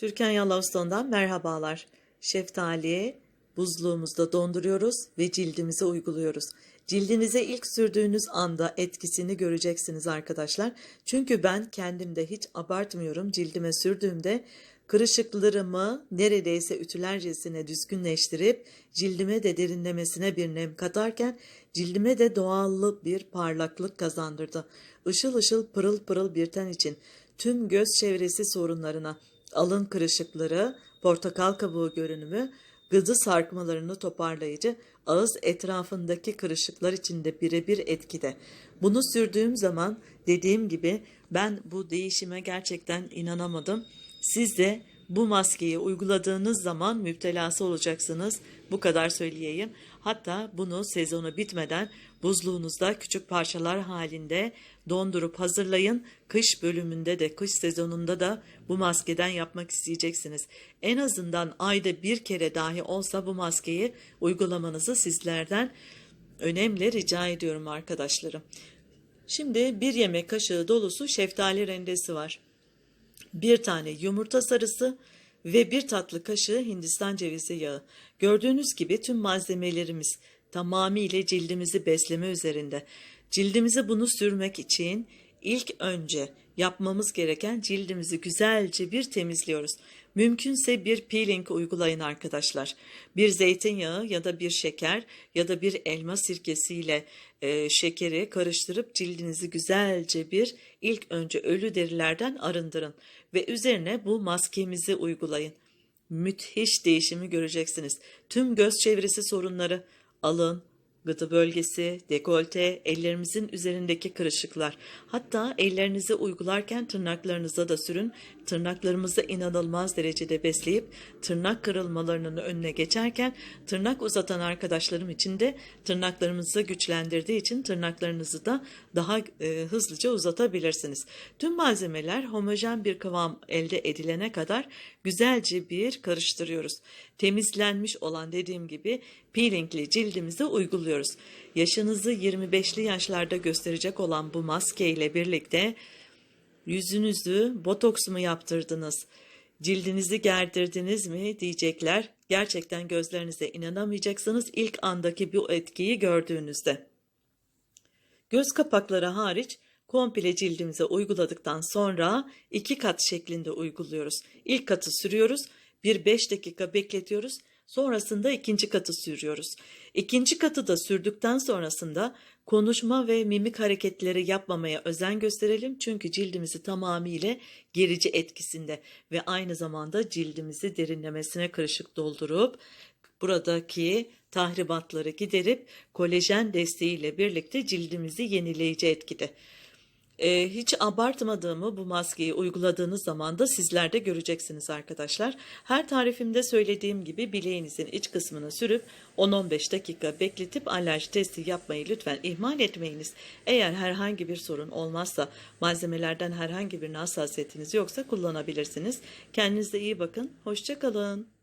Türkan Yalovston'dan merhabalar. Şeftali buzluğumuzda donduruyoruz ve cildimize uyguluyoruz. Cildinize ilk sürdüğünüz anda etkisini göreceksiniz arkadaşlar. Çünkü ben kendimde hiç abartmıyorum. Cildime sürdüğümde kırışıklarımı neredeyse ütülercesine düzgünleştirip cildime de derinlemesine bir nem katarken cildime de doğallık bir parlaklık kazandırdı. Işıl ışıl pırıl pırıl bir ten için tüm göz çevresi sorunlarına, alın kırışıkları, portakal kabuğu görünümü, gıdı sarkmalarını toparlayıcı, ağız etrafındaki kırışıklar içinde birebir etkide. Bunu sürdüğüm zaman dediğim gibi ben bu değişime gerçekten inanamadım. Siz de bu maskeyi uyguladığınız zaman müptelası olacaksınız. Bu kadar söyleyeyim. Hatta bunu sezonu bitmeden buzluğunuzda küçük parçalar halinde dondurup hazırlayın. Kış bölümünde de kış sezonunda da bu maskeden yapmak isteyeceksiniz. En azından ayda bir kere dahi olsa bu maskeyi uygulamanızı sizlerden önemli rica ediyorum arkadaşlarım. Şimdi bir yemek kaşığı dolusu şeftali rendesi var bir tane yumurta sarısı ve bir tatlı kaşığı Hindistan cevizi yağı. Gördüğünüz gibi tüm malzemelerimiz tamamıyla cildimizi besleme üzerinde. Cildimize bunu sürmek için ilk önce yapmamız gereken cildimizi güzelce bir temizliyoruz. Mümkünse bir peeling uygulayın arkadaşlar. Bir zeytinyağı ya da bir şeker ya da bir elma sirkesiyle e, şekeri karıştırıp cildinizi güzelce bir ilk önce ölü derilerden arındırın ve üzerine bu maskemizi uygulayın. Müthiş değişimi göreceksiniz. Tüm göz çevresi sorunları, alın, gıdı bölgesi, dekolte, ellerimizin üzerindeki kırışıklar. Hatta ellerinizi uygularken tırnaklarınıza da sürün. Tırnaklarımızı inanılmaz derecede besleyip tırnak kırılmalarının önüne geçerken tırnak uzatan arkadaşlarım için de tırnaklarımızı güçlendirdiği için tırnaklarınızı da daha e, hızlıca uzatabilirsiniz. Tüm malzemeler homojen bir kıvam elde edilene kadar güzelce bir karıştırıyoruz. Temizlenmiş olan dediğim gibi peelingli cildimize uyguluyoruz. Yaşınızı 25'li yaşlarda gösterecek olan bu maske ile birlikte yüzünüzü botoks mu yaptırdınız, cildinizi gerdirdiniz mi diyecekler. Gerçekten gözlerinize inanamayacaksınız ilk andaki bu etkiyi gördüğünüzde. Göz kapakları hariç komple cildimize uyguladıktan sonra iki kat şeklinde uyguluyoruz. İlk katı sürüyoruz, bir 5 dakika bekletiyoruz. Sonrasında ikinci katı sürüyoruz. İkinci katı da sürdükten sonrasında konuşma ve mimik hareketleri yapmamaya özen gösterelim. Çünkü cildimizi tamamıyla gerici etkisinde ve aynı zamanda cildimizi derinlemesine karışık doldurup buradaki tahribatları giderip kolajen desteğiyle birlikte cildimizi yenileyici etkide. Ee, hiç abartmadığımı bu maskeyi uyguladığınız zaman da sizler de göreceksiniz arkadaşlar. Her tarifimde söylediğim gibi bileğinizin iç kısmını sürüp 10-15 dakika bekletip alerji testi yapmayı lütfen ihmal etmeyiniz. Eğer herhangi bir sorun olmazsa malzemelerden herhangi bir hassasiyetiniz yoksa kullanabilirsiniz. Kendinize iyi bakın. Hoşçakalın.